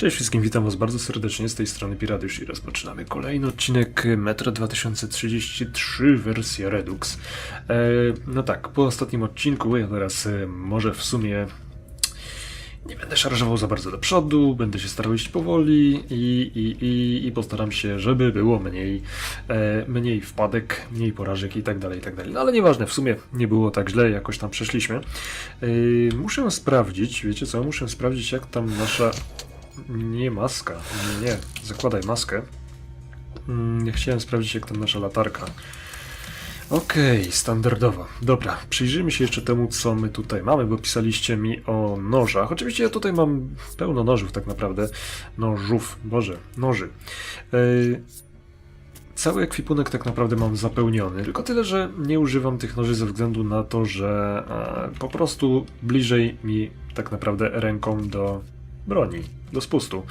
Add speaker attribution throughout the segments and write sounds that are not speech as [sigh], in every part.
Speaker 1: Cześć wszystkim, witam was bardzo serdecznie z tej strony Piradiusz i rozpoczynamy kolejny odcinek Metro 2033 wersja Redux. E, no tak, po ostatnim odcinku ja teraz e, może w sumie nie będę szarżował za bardzo do przodu, będę się starał iść powoli i, i, i, i postaram się, żeby było mniej, e, mniej wpadek, mniej porażek i tak dalej, i tak dalej. No ale nieważne, w sumie nie było tak źle, jakoś tam przeszliśmy. E, muszę sprawdzić, wiecie co, muszę sprawdzić jak tam nasza... Nie maska, nie, nie, zakładaj maskę. Mm, Ja chciałem sprawdzić jak tam nasza latarka. Okej, standardowo. Dobra, przyjrzyjmy się jeszcze temu, co my tutaj mamy, bo pisaliście mi o nożach. Oczywiście ja tutaj mam pełno nożów tak naprawdę. Nożów, boże, noży. Yy, cały ekwipunek tak naprawdę mam zapełniony, tylko tyle, że nie używam tych noży ze względu na to, że e, po prostu bliżej mi tak naprawdę ręką do broni, do spustu.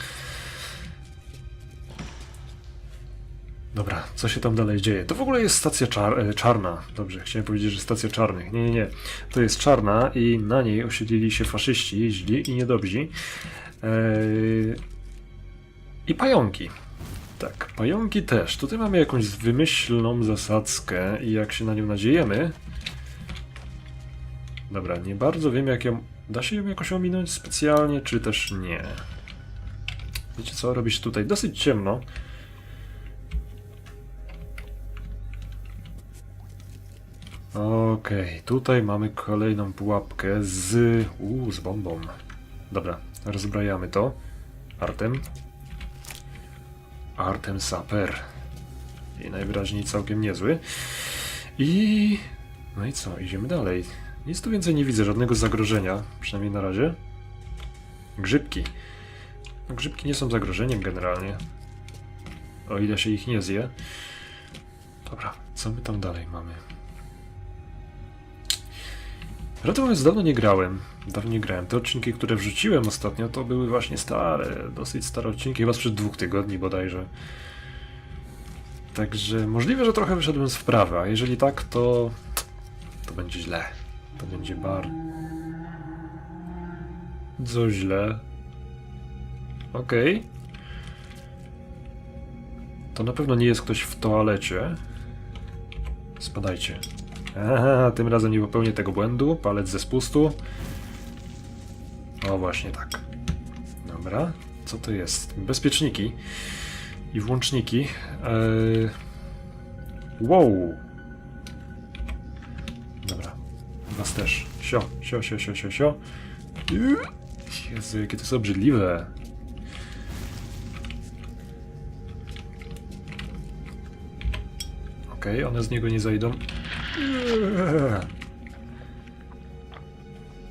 Speaker 1: Dobra, co się tam dalej dzieje? To w ogóle jest stacja czar e, czarna. Dobrze, chciałem powiedzieć, że stacja czarnych. Nie, nie, nie. To jest czarna i na niej osiedlili się faszyści, źli i niedobrzy. Eee, I pająki. Tak, pająki też. Tutaj mamy jakąś wymyślną zasadzkę i jak się na nią nadziejemy... Dobra, nie bardzo wiem jak ją... Da się ją jakoś ominąć specjalnie, czy też nie? Wiecie co, robi się tutaj dosyć ciemno. Okej, tutaj mamy kolejną pułapkę z... Uuu, z bombą. Dobra, rozbrajamy to. Artem. Artem Saper. I najwyraźniej całkiem niezły. I... No i co, idziemy dalej. Nic tu więcej nie widzę, żadnego zagrożenia, przynajmniej na razie. Grzybki. No, grzybki nie są zagrożeniem generalnie. O ile się ich nie zje. Dobra, co my tam dalej mamy? Prawdę mówiąc, dawno nie grałem. Dawno nie grałem. Te odcinki, które wrzuciłem ostatnio, to były właśnie stare, dosyć stare odcinki, chyba sprzed dwóch tygodni bodajże. Także możliwe, że trochę wyszedłem z wprawy, a jeżeli tak, to to będzie źle. To będzie bar. Co źle. Okej. To na pewno nie jest ktoś w toalecie. Spadajcie. Aha, tym razem nie popełnię tego błędu. Palec ze spustu. O, właśnie tak. Dobra. Co to jest? Bezpieczniki i włączniki. Eee... Wow. Dobra. Was też. Sio, sio, sio, sio, sio. Jezu, jakie to jest obrzydliwe. Okej, one z niego nie zajdą.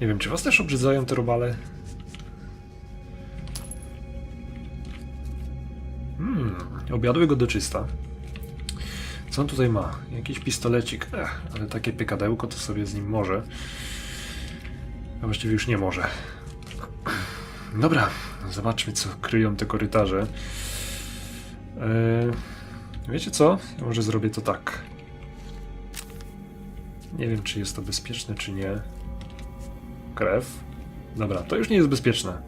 Speaker 1: Nie wiem, czy was też obrzydzają te robale? Hmm, obiadły go do czysta. Co on tutaj ma? Jakiś pistolecik. Ech, ale takie pykadełko to sobie z nim może. A właściwie już nie może. Dobra, zobaczmy co kryją te korytarze. Eee, wiecie co? Ja może zrobię to tak. Nie wiem, czy jest to bezpieczne, czy nie. Krew. Dobra, to już nie jest bezpieczne.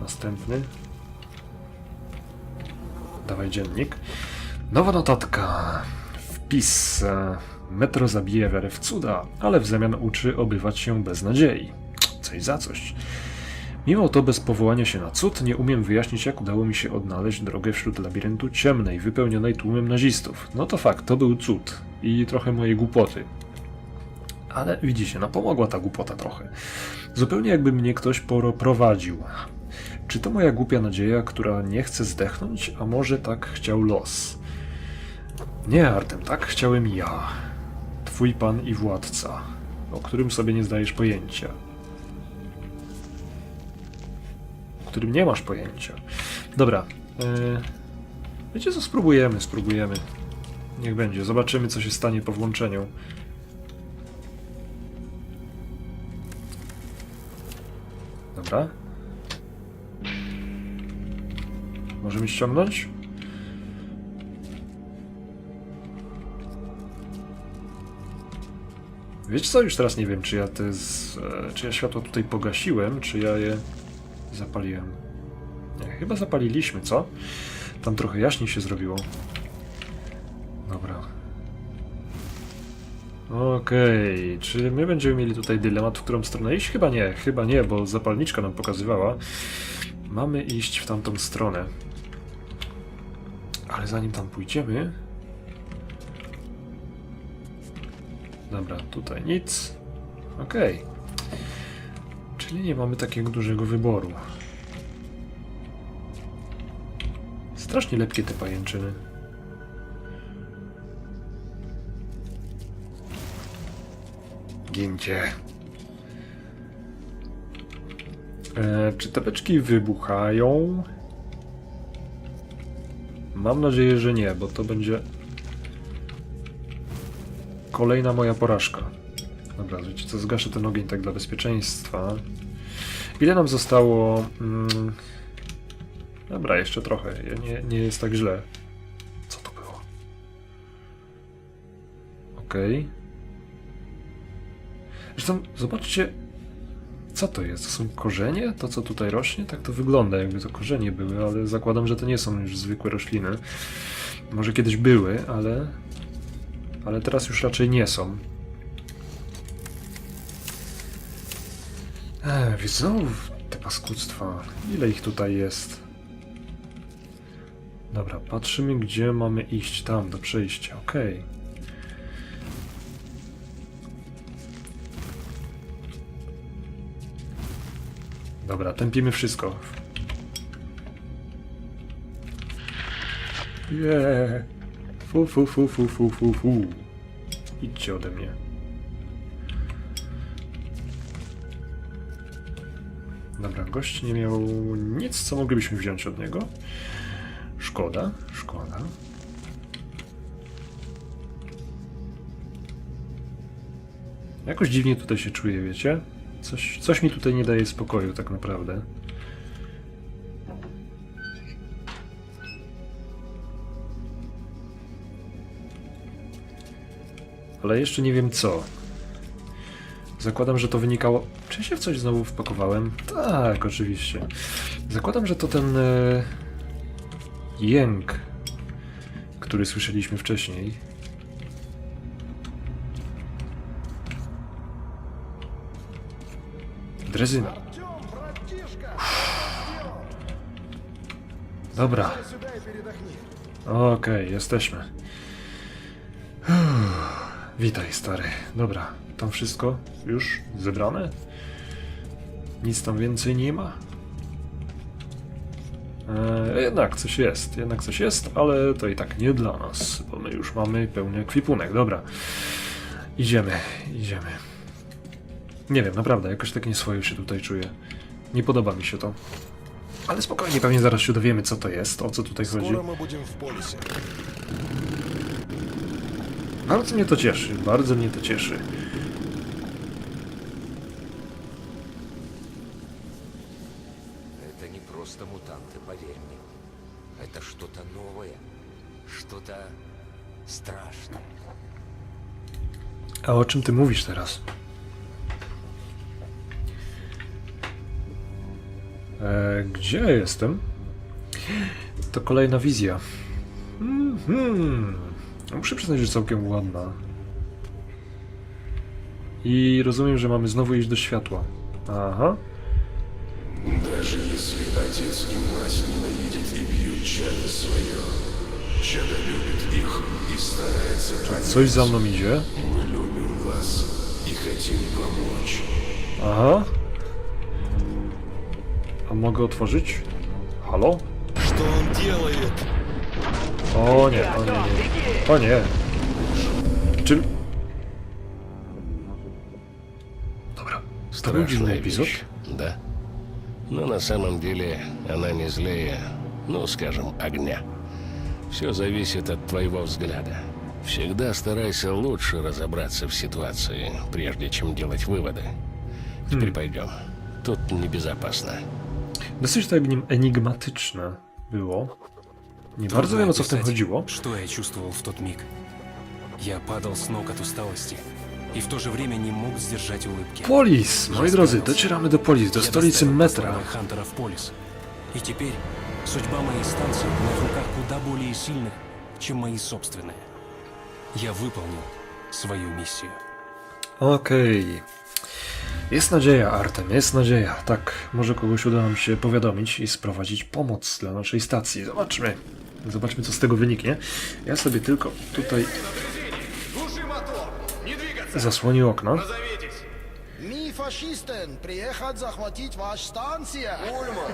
Speaker 1: Następny. Dawaj dziennik. Nowa notatka. Wpis. Metro zabije wiarę w cuda, ale w zamian uczy obywać się bez nadziei. Coś za coś. Mimo to bez powołania się na cud nie umiem wyjaśnić, jak udało mi się odnaleźć drogę wśród labiryntu ciemnej, wypełnionej tłumem nazistów. No to fakt, to był cud i trochę mojej głupoty. Ale widzicie, no pomogła ta głupota trochę. Zupełnie jakby mnie ktoś poro prowadził. Czy to moja głupia nadzieja, która nie chce zdechnąć, a może tak chciał los? Nie, Artem, tak chciałem ja. Twój pan i władca, o którym sobie nie zdajesz pojęcia. Którym nie masz pojęcia. Dobra. Yy, wiecie co, spróbujemy, spróbujemy. Niech będzie, zobaczymy co się stanie po włączeniu. Dobra. Możemy ściągnąć? Wiecie co, już teraz nie wiem, czy ja te z, e, czy ja światło tutaj pogasiłem, czy ja je zapaliłem. Nie, chyba zapaliliśmy, co? Tam trochę jaśniej się zrobiło. Dobra. Okej, czy my będziemy mieli tutaj dylemat, w którą stronę iść? Chyba nie, chyba nie, bo zapalniczka nam pokazywała. Mamy iść w tamtą stronę. Ale zanim tam pójdziemy... Dobra, tutaj nic. Okej. Czyli nie mamy takiego dużego wyboru. Strasznie lepkie te pajęczyny. Gincie. E, czy te beczki wybuchają? Mam nadzieję, że nie, bo to będzie kolejna moja porażka. Dobra, wiecie co, zgaszę ten ogień tak dla bezpieczeństwa. Ile nam zostało? Mm, dobra, jeszcze trochę. Nie, nie jest tak źle. Co to było? Okej. Zresztą zobaczcie, co to jest? To są korzenie? To, co tutaj rośnie? Tak to wygląda, jakby to korzenie były, ale zakładam, że to nie są już zwykłe rośliny. Może kiedyś były, ale... Ale teraz już raczej nie są. Ech, więc te paskudztwa. Ile ich tutaj jest? Dobra, patrzymy, gdzie mamy iść. Tam, do przejścia. Okej. Dobra, tępimy wszystko. Yeah. Fu, fu, fu, fu, fu, fu, fu. Idźcie ode mnie. Gość nie miał nic, co moglibyśmy wziąć od niego. Szkoda, szkoda. Jakoś dziwnie tutaj się czuję, wiecie? Coś, coś mi tutaj nie daje spokoju, tak naprawdę. Ale jeszcze nie wiem co. Zakładam, że to wynikało... Czy się w coś znowu wpakowałem? Tak, oczywiście. Zakładam, że to ten e... jęk, który słyszeliśmy wcześniej. Drezyna. Dobra. Okej, okay, jesteśmy. Witaj, stary. Dobra, tam wszystko już zebrane? Nic tam więcej nie ma? Eee, jednak coś jest, jednak coś jest, ale to i tak nie dla nas, bo my już mamy pełny ekwipunek. Dobra, idziemy, idziemy. Nie wiem, naprawdę, jakoś tak nieswojo się tutaj czuję. Nie podoba mi się to. Ale spokojnie, pewnie zaraz się dowiemy, co to jest, o co tutaj chodzi. Bardzo mnie to cieszy, bardzo mnie to cieszy.
Speaker 2: Это не просто мутанты, поверь мне. Это что-то новое, что-то страшное.
Speaker 1: A o czym ty mówisz teraz? E, gdzie ja jestem? To kolejna wizja. Mhm. Muszę przyznać, że całkiem ładna. I rozumiem, że mamy znowu iść do światła. Aha.
Speaker 3: Даже если отец и мать ненавидят и бьют чадо свое, чадо любит их и старается
Speaker 1: Coś za mną idzie.
Speaker 3: Мы любим вас и хотим помочь.
Speaker 1: Aha. A mogę otworzyć? Halo?
Speaker 4: Что он делает?
Speaker 1: Nie. O nie. Czym? Dobra. To był dziwny epizod.
Speaker 3: вещь, да? Но на самом деле она не злее, ну, скажем, огня. Все зависит от твоего взгляда. Всегда старайся лучше разобраться в ситуации, прежде чем делать выводы. Теперь пойдем. Тут небезопасно.
Speaker 1: Dosyć nim enigmatyczne było. Nie bardzo wiem o co w tym chodziło.
Speaker 5: Что я чувствовал в тот миг? Я падал с ног от усталости. и в то же время не мог сдержать улыбки.
Speaker 1: Polis! Moi
Speaker 5: Я
Speaker 1: drodzy, docieramy do Polis, do
Speaker 5: Я
Speaker 1: stolicy
Speaker 5: доставил
Speaker 1: metra.
Speaker 5: послание Хантера в Полис. И теперь судьба моей станции была в руках куда более сильных, чем мои собственные. Я выполнил свою миссию.
Speaker 1: Okej. Jest nadzieja, Artem, jest nadzieja. Tak, może kogoś uda nam się powiadomić i sprowadzić pomoc dla naszej stacji. Zobaczmy. Zobaczmy, co z tego wyniknie. Ja sobie tylko tutaj zasłonię okno.
Speaker 4: Ми фашистен, приехать захватить вашу станцию.
Speaker 6: Ульман,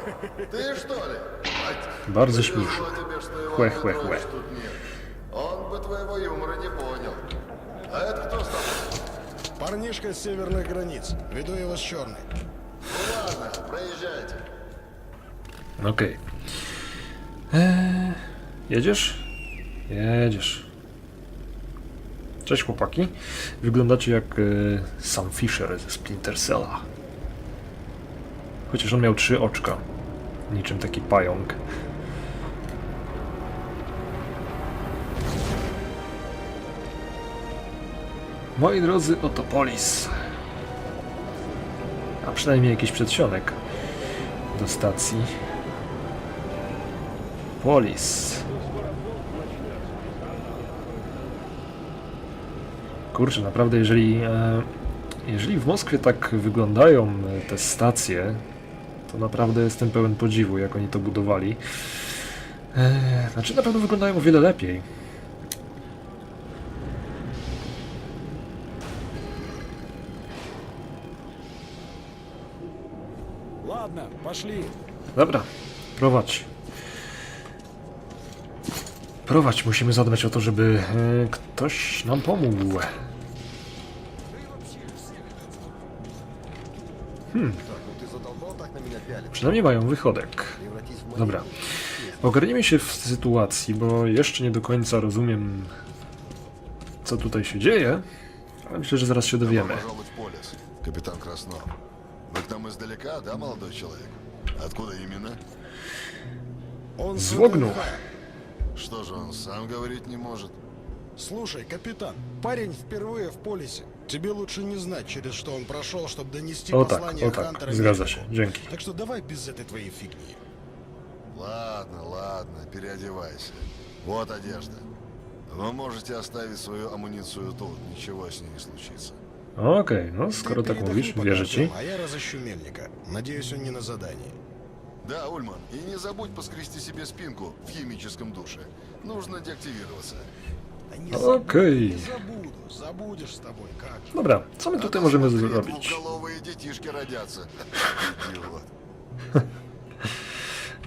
Speaker 6: ты что ли?
Speaker 1: Bardzo śmiesznie.
Speaker 6: Повезло тебе, что его
Speaker 1: Хуэ, хуэ,
Speaker 6: Петрович
Speaker 1: хуэ.
Speaker 6: тут нет. Он бы твоего юмора не понял. А это кто с тобой?
Speaker 4: Парнишка с северных границ. Веду его с черной.
Speaker 6: Ну ладно, проезжайте.
Speaker 1: Okej. Eee, jedziesz? Jedziesz. Cześć chłopaki. Wyglądacie jak e, Sam Fisher ze Splinter Cella. Chociaż on miał trzy oczka. Niczym taki pająk. Moi drodzy, oto Polis. A przynajmniej jakiś przedsionek do stacji. Polis. Kurczę, naprawdę, jeżeli, e, jeżeli w Moskwie tak wyglądają e, te stacje, to naprawdę jestem pełen podziwu, jak oni to budowali. E, znaczy, na pewno wyglądają o wiele lepiej. Dobra, prowadź. Prowadź, musimy zadbać o to, żeby e, ktoś nam pomógł.
Speaker 6: Hmm.
Speaker 1: Przynajmniej mają wychodek. Dobra. Ogarnijmy się w sytuacji, bo jeszcze nie do końca rozumiem, co tutaj się dzieje, ale myślę, że zaraz się dowiemy.
Speaker 6: Kapitan Krasnow. Вы к нам издалека, да, молодой человек? Откуда именно?
Speaker 4: Он
Speaker 1: Звогнул.
Speaker 6: Что же он сам говорить не может?
Speaker 4: Слушай, капитан, парень впервые в полисе. Тебе лучше не знать, через что он прошел, чтобы донести
Speaker 1: tak,
Speaker 4: послание
Speaker 1: o tak,
Speaker 4: Хантера
Speaker 1: zgadza
Speaker 4: Мельнику.
Speaker 1: się, dzięki.
Speaker 4: Так что давай без этой твоей фигни.
Speaker 6: Ладно, ладно, переодевайся. Вот одежда. Вы можете оставить свою амуницию тут, ничего с ней не случится.
Speaker 1: Okej, no
Speaker 4: Ты
Speaker 1: skoro tak
Speaker 4: передохни
Speaker 1: mówisz,
Speaker 4: пока,
Speaker 1: wierzę ci.
Speaker 4: Артем, А я разыщу мельника. Надеюсь, он не на задании.
Speaker 6: Да, Ульман, и не забудь поскрести себе спинку в химическом душе. Нужно деактивироваться.
Speaker 4: Да не
Speaker 1: Okej.
Speaker 4: Не забуду. Забудешь с тобой, как же.
Speaker 1: Dobra, co my
Speaker 6: А
Speaker 1: tutaj
Speaker 6: то
Speaker 1: możemy
Speaker 6: смотри,
Speaker 1: zrobić?
Speaker 6: Двухголовые детишки родятся. Идиот.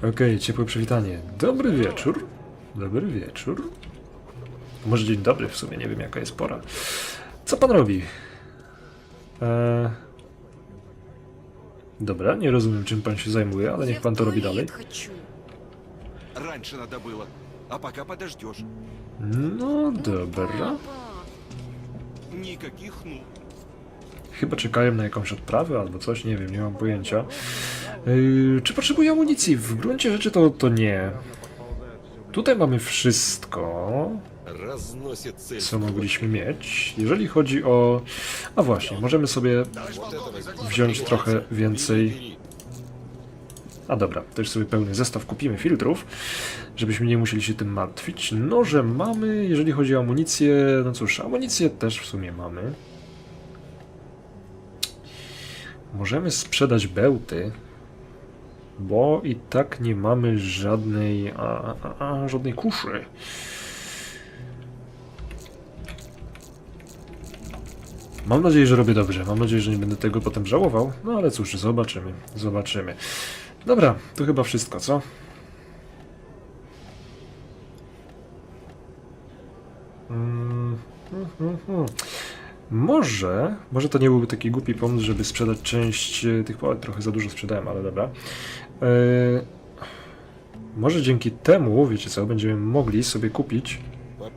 Speaker 6: [laughs]
Speaker 1: Okej, ciepłe przywitanie. Dobry wieczór. Dobry wieczór. Może dzień dobry w sumie, nie wiem jaka jest pora. Co pan robi? Eee... Dobra, nie rozumiem czym pan się zajmuje, ale niech pan to robi dalej.
Speaker 7: хочу.
Speaker 8: Раньше надо было. А пока подождешь.
Speaker 1: No dobra.
Speaker 7: Папа,
Speaker 8: Никаких ну.
Speaker 1: Chyba czekają na jakąś odprawę albo coś, nie wiem, nie mam pojęcia. Yy, czy potrzebuję amunicji? W gruncie rzeczy to, to nie. Tutaj mamy wszystko,
Speaker 2: Разносит цель.
Speaker 1: co mogliśmy mieć. Jeżeli chodzi o... A właśnie, możemy sobie wziąć trochę więcej... A dobra, też sobie pełny zestaw kupimy filtrów, żebyśmy nie musieli się tym martwić. Noże mamy, jeżeli chodzi o amunicję, no cóż, amunicję też w sumie mamy. Możemy sprzedać bełty, bo i tak nie mamy żadnej, a, a, a, żadnej kuszy. Mam nadzieję, że robię dobrze. Mam nadzieję, że nie będę tego potem żałował. No ale cóż, zobaczymy. Zobaczymy. Dobra, to chyba wszystko, co? Mm, hmm, hmm. Może, może to nie byłby taki głupi pomysł, żeby sprzedać część e, tych o, trochę za dużo sprzedałem, ale dobra. E, może dzięki temu, wiecie co, będziemy mogli sobie kupić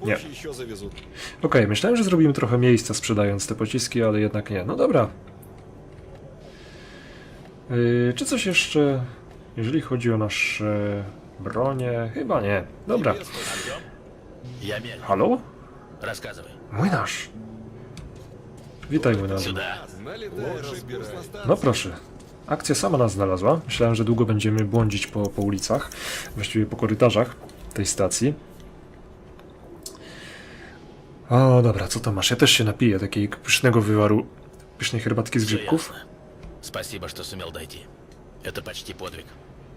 Speaker 2: nie.
Speaker 1: Okej, okay, myślałem, że zrobimy trochę miejsca sprzedając te pociski, ale jednak nie. No dobra. Yy, czy coś jeszcze, jeżeli chodzi o nasze bronie? Chyba nie. Dobra. Halo? Młynarz. Witaj,
Speaker 8: młynarz.
Speaker 1: No proszę. Akcja sama nas znalazła. Myślałem, że długo będziemy błądzić po, po ulicach, właściwie po korytarzach tej stacji. O, dobra, co tam masz? Ja też się napiję takiego pysznego wywaru, pysznej herbatki z grzybków.
Speaker 7: Спасибо, что сумел дойти. Это почти подвиг.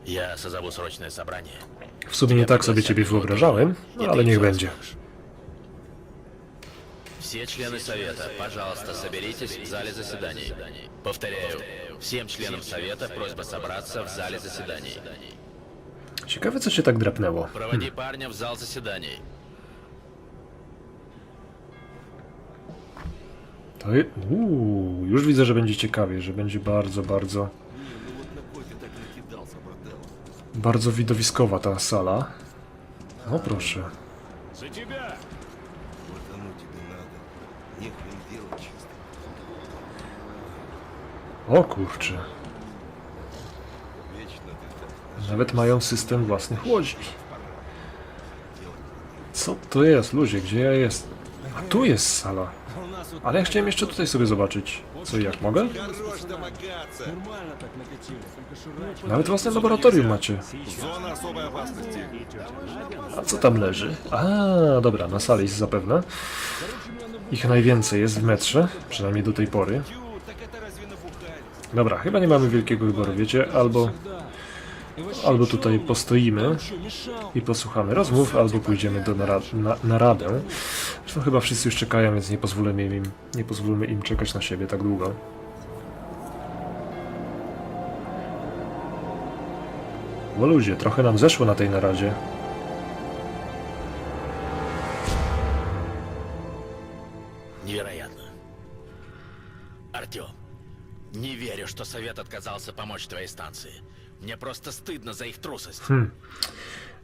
Speaker 7: Я созову срочное собрание.
Speaker 1: W sumie nie tak sobie ciebie wyobrażałem, no ale niech będzie.
Speaker 7: Все члены Совета, пожалуйста, соберитесь в зале заседаний. Повторяю, всем членам Совета просьба собраться в зале заседаний.
Speaker 1: Ciekawe, co się tak drapnęło.
Speaker 7: Проводи парня в зал заседаний.
Speaker 1: To. Uuu, już widzę, że będzie ciekawie, że będzie bardzo, bardzo... Bardzo widowiskowa ta sala. No proszę. O kurczę. Nawet mają system własnych łodzi. Co to jest, ludzie? Gdzie ja jestem? A tu jest sala. Ale ja chciałem jeszcze tutaj sobie zobaczyć. Co i jak mogę? Nawet własne laboratorium macie. A co tam leży? A, dobra, na sali jest zapewne. Ich najwięcej jest w metrze, przynajmniej do tej pory. Dobra, chyba nie mamy wielkiego wyboru, wiecie, albo... Albo tutaj postoimy i posłuchamy rozmów, albo pójdziemy do narad na naradę. Zresztą chyba wszyscy już czekają, więc nie pozwolimy im, nie pozwólmy im czekać na siebie tak długo. Bo ludzie, trochę nam zeszło na tej naradzie.
Speaker 7: Невероятно. Артем, не верю, что Совет отказался помочь твоей станции. Мне просто стыдно за их трусость.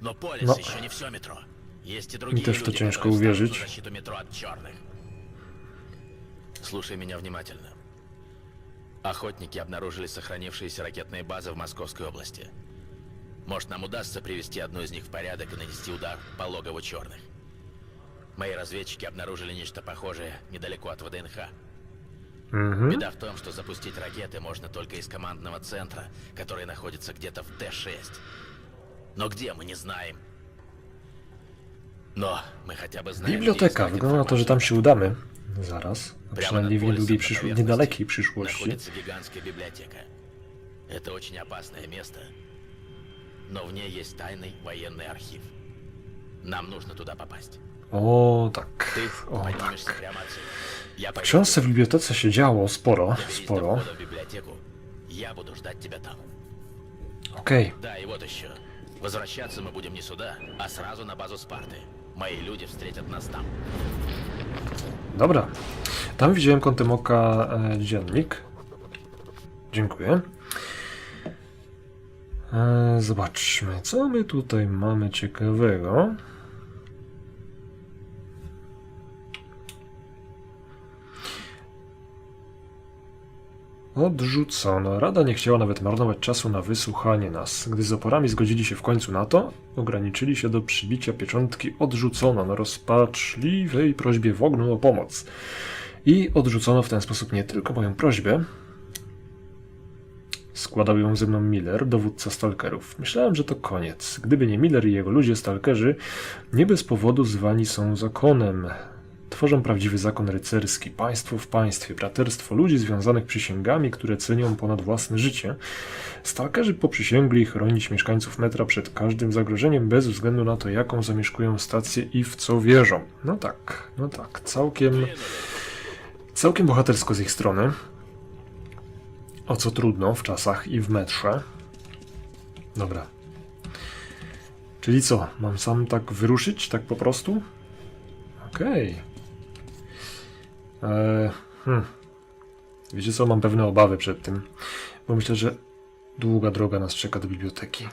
Speaker 7: Но Полис
Speaker 1: Но-
Speaker 7: еще не все метро. Есть и другие люди, встанут
Speaker 1: uwierzyć.
Speaker 7: на защиту метро от черных. Слушай меня внимательно. Охотники обнаружили сохранившиеся ракетные базы в Московской области. Может, нам удастся привести одну из них в порядок и нанести удар по логову черных. Мои разведчики обнаружили нечто похожее недалеко от ВДНХ. Беда в том, что запустить ракеты можно только из командного центра, который находится где-то в Т-6. Но где, мы не знаем. Но мы хотя бы знаем, где
Speaker 1: Biblioteka.
Speaker 7: искать
Speaker 1: Wygląda na to, że tam się udamy. Zaraz.
Speaker 7: Прямо
Speaker 1: Przynajmniej w
Speaker 7: над
Speaker 1: niedługiej
Speaker 7: полисом на
Speaker 1: przyszłości,
Speaker 7: поверхности
Speaker 1: niedalekiej przyszłości.
Speaker 7: Находится гигантская библиотека. Это очень опасное место. Но в ней есть тайный военный архив. Нам нужно туда попасть.
Speaker 1: O tak.
Speaker 7: Ты
Speaker 1: O
Speaker 7: поднимешься
Speaker 1: tak.
Speaker 7: прямо отсюда. Я
Speaker 1: W
Speaker 7: пойду
Speaker 1: książce w bibliotece się działo sporo,
Speaker 7: доберись до
Speaker 1: sporo.
Speaker 7: входа в библиотеку. Я буду ждать тебя там.
Speaker 1: Okej.
Speaker 7: Да, и вот еще. Возвращаться мы будем не сюда, а сразу на базу Спарты. Мои люди встретят нас там.
Speaker 1: Dobra. Tam widziałem kątem oka e, dziennik. Dziękuję. E, zobaczmy, co my tutaj mamy ciekawego. Odrzucono. Rada nie chciała nawet marnować czasu na wysłuchanie nas. Gdy z oporami zgodzili się w końcu na to, ograniczyli się do przybicia pieczątki odrzucono na rozpaczliwej prośbie Wognu o pomoc. I odrzucono w ten sposób nie tylko moją prośbę, składał ją ze mną Miller, dowódca stalkerów. Myślałem, że to koniec. Gdyby nie Miller i jego ludzie stalkerzy, nie bez powodu zwani są zakonem. Tworzą prawdziwy zakon rycerski, państwo w państwie, braterstwo ludzi związanych przysięgami, które cenią ponad własne życie. Stalkerzy poprzysięgli chronić mieszkańców metra przed każdym zagrożeniem, bez względu na to, jaką zamieszkują stację i w co wierzą. No tak, no tak, całkiem, całkiem bohatersko z ich strony. O co trudno w czasach i w metrze. Dobra. Czyli co, mam sam tak wyruszyć, tak po prostu? Okej. Eee, hmm. Wiecie co, mam pewne obawy przed tym, bo myślę, że długa droga nas czeka do biblioteki.